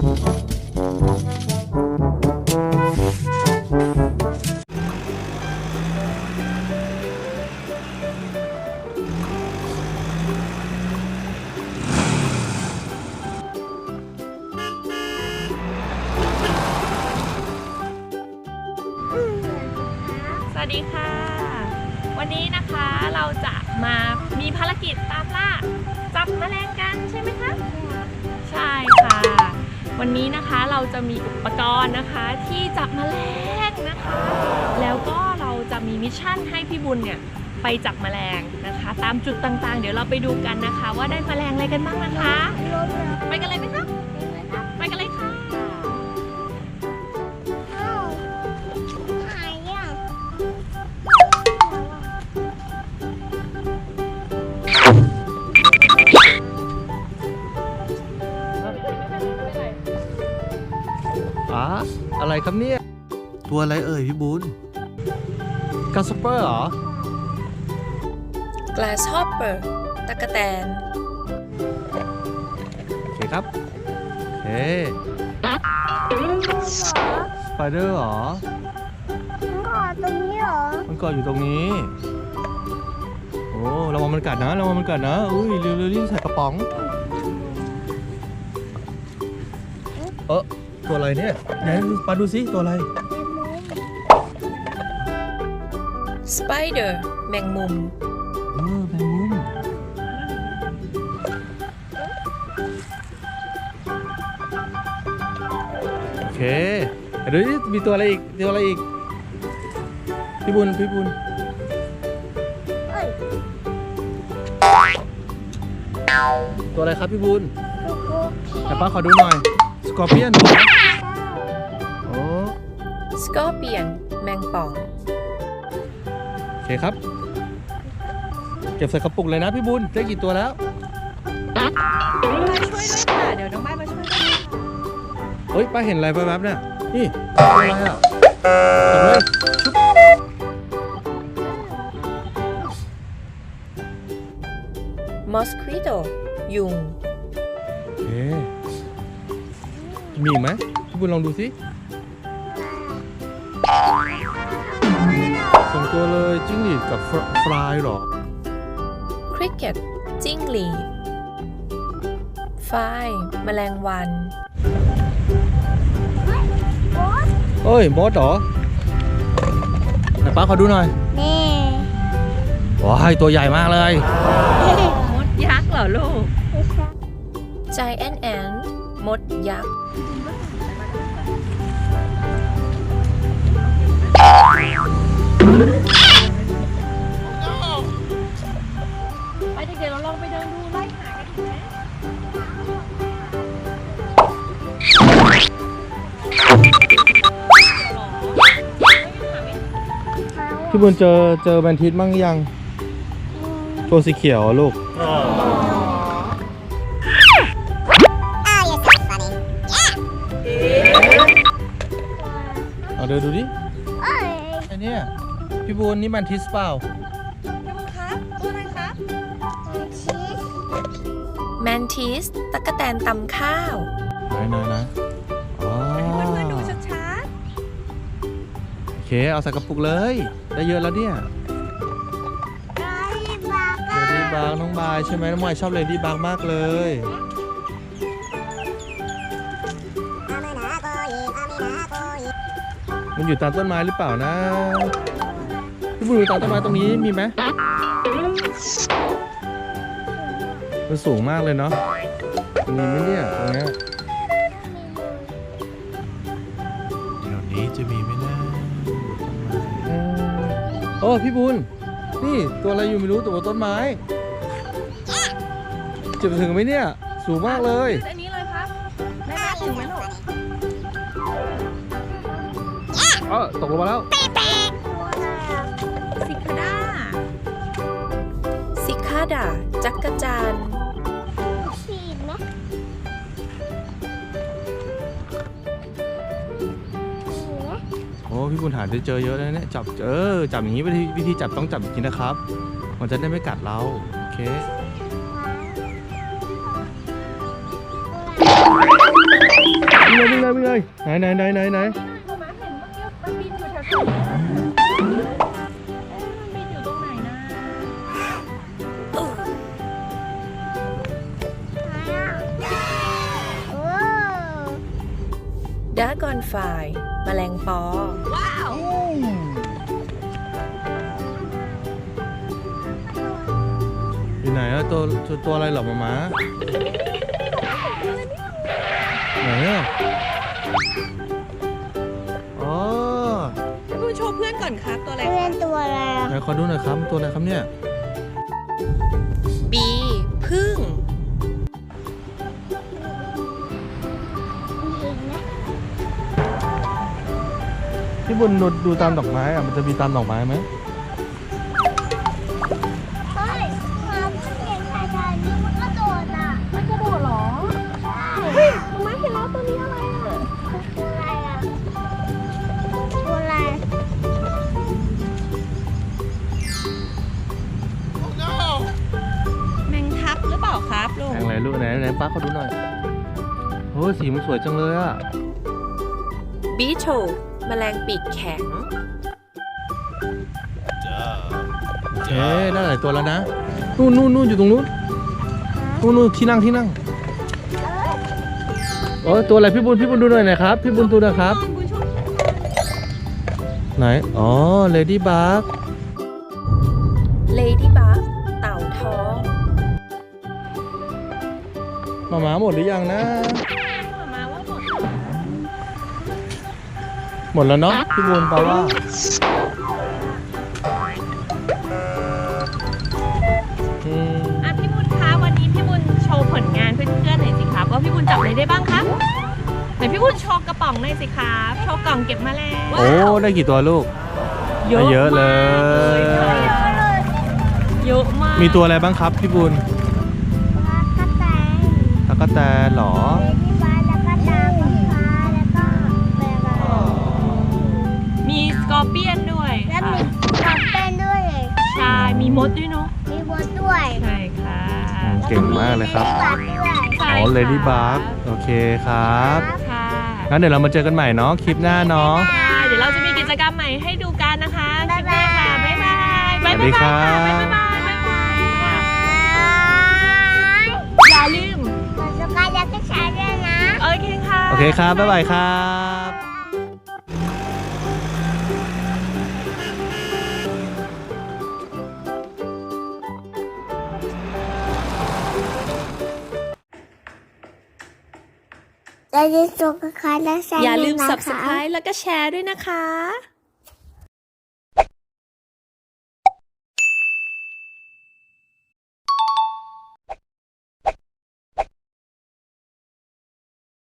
สวัสดีค่ะ วันนี้นะคะเราจะมามีภารกิจตามล่าจับแมลงกันใช่ไหมคะ วันนี้นะคะเราจะมีอุปกรณ์นะคะที่จับแมลงนะคะ แล้วก็เราจะมีมิชชั่นให้พี่บุญเนี่ยไปจับแมลงนะคะ ตามจุดต่างๆ เดี๋ยวเราไปดูกันนะคะ ว่าได้แมลงอะไรกันบ้างนะคะ ไปกันเลยไหมคะไปกันเลยค่ะ อ๋ออะไรครับเนี่ย ตัวอะไรเอ่ยพี่บุญกาสเปอร์เหรอ Grasshopper ตะกแตน โอเคครับโอเคสไปเดอร์เหรอ มันเกาะอยู่ตรงนี้ โอ้ระวังมันกัดนะระวังมันกัดนะ อุ้ยเร็วๆรีบใส่กระป๋อง เออ ตัวอะไรเนี่ยไหนปาดูสิตัวอะไร Spider แมงมุม เออแมงมุมโอเคเดี๋ยวนี้มีตัวอะไรอีกตัวอะไรอีก พี่บุญพี่บุญตัวอะไรครับพี่บุญแต่ป้าขอดูหน่อย สกอร์เปียนโอ้ Scorpion แมงป่อง โอเคครับ เก็บใส่กระปุกเลยนะพี่บุญได้กี่ตัวแล้วช่วยด้วยค่ะ เดี๋ยวน้องไม้มาช่วยด้วยเฮ้ยป้าเห็นอะไรแป๊บๆเนี่ยนี่ตัวอะไรอะจับเลยชุบ Mosquito ยุง โอเคมีอีกไหมพี่บุญลองดูสิ สองตัวเลยจิ้งหรีดกับฟรฟลายเหรอ Cricket จิ้งหรีดฝ้ายแมลงวัน เอ้ยมดเหรอไหนป้าขอดูหน่อยว้ายตัวใหญ่มากเลยมดยักษ์เหรอลูก Giant Ant มดยักษ์ พี่บุญเจอเจอแมนทิสมั่งยัง ตัวสีเขียวอะลูกเอาเดินดูดิไอเนี้ยพี่บุญนี่แมนทิสเปล่า พี่บุญครับ ตัวอะไรครับแมนทิสตะกแตนตำข้าว ไหนไหนไหนอ๋อเพื่อนๆดูชัดโอเค เอาใส่กระปุกเลย ได้เยอะแล้วเนี่ยเลดี้บาร์น้องบายใช่ไหมน้องบายชอบเลดี้บาร์มากเลยมันอยู่ตามต้นไม้หรือเปล่านะพี่บุญอยู่ตามต้นไม้ตรงนี้มีไหมมันสูงมากเลยเนาะมีไหมเนี่ยตรงเนี้ อ้พี่บุญนี่ตัวอะไรอยู่ไม่รู้ตัวบนต้นไม้จะไปถึงไหมเนี่ย สูงมากเลยๆอันนี้เลยครับแม่แม่ถึงไหมลูกเออตกลงมาแล้วซิคาดาซิคาดาจักรจัน พี่บุญหาได้เจอเยอะเลยเนี่ยจับเออจับอย่างนี้วิธีวิธีจับต้องจับอย่างนี้นะครับ มันจะได้ไม่กัดเราโอเคเเลยวิ่งเลยไหนไหนไหนไหนไหนมามาเห็นเมื่อกี้มันบินอยู่แถวๆนี้เอ๊ะมันบินอยู่ตรงไหนนะโอ้ดากอนไฟ แมลงปอ ว้าว อยู่ไหนอะตัวตัวตัวอะไรเหรอมามาไหนอะอ๋อพี่บุญโชว์เพื่อนก่อนครับตัวอะไรเรียนตัวอะไรอะไหนขอดูหน่อยครับตัวอะไรครับเนี่ย บุญดูดูตามดอกไม้อะมันจะมีตามดอกไม้ไหมเฮ้ยมาเพิ่งเห็นชายชายนี่มันก็โดดอะมันกระโดดเหรอเฮ้ยมามาเห็นแล้วตัวนี้อะไรอะตัวอะไรอะตัวอะไรแมงทับหรือเปล่าครับลูกแพงอะไรลูกไหนไหนป้าเขาดูหน่อยโอ้ยสีมันสวยจังเลยอะบีโชแมลงปีกแข็ง เอ๊ะได้หลายตัวแล้วนะ นู่นนู่นนู่นอยู่ตรงนู้น นู่นนู่นที่นั่งที่นั่งโอ้ยตัวอะไรพี่บุญพี่บุญดูหน่อยหนะครับ พี่บุญดูหนะครับบุญโชว์ไหน อ๋อ เลดี้บักเลดี้บักเต่าทองมาหมาหมดหรือยังนะ หมดแล้วเนาะพี่บุญแปลว่า อืมอะพี่บุญคะวันนี้พี่บุญโชว์ผลงานเพื่อนๆหน่อยสิครับว่าพี่บุญจับอะไรได้บ้างครับไหนพี่บุญโชว์กระป๋องหน่อยสิครับโชว์กล่องเก็บแมลงโอ้ได้กี่ตัวลูก เยอะเลยมากเยอะมากมีตัวอะไรบ้างครับพี่บุญปลากระแตงตะกแตนเหรอ เเปียนด้วยแล้วค่ะมีคอมเป็นด้วยใช่มีมดด้วยเนาะมีบดด้วยใช่ค่ะเก่งมากเลยครับ แล้วก็มีเลดี้บัใช่อ๋อค่ะเลดี้บักโอเคครับค่ะงั้นเดี๋ยวเรามาเจอกันใหม่เนาะคลิปหน้าเนาะ ค่ะ เดี๋ยวเราจะมีกิจกรรมใหม่ให้ดูกันนะคะคลิปหน้าค่ะบ๊ายบายสวัสดีครับบ๊ายบายบ๊ายบายบ๊ายบายค่ะอย่าลืมกดสกายยักษ์ก็ใช้ด้วยนะ โอเคค่ะ โอเคครับ บ๊ายบายครับ อย่าลืมกดสกายและแชร์อย่าลืมด้วยนะคะ subscribe แล้วก็แชร์ด้วยนะคะ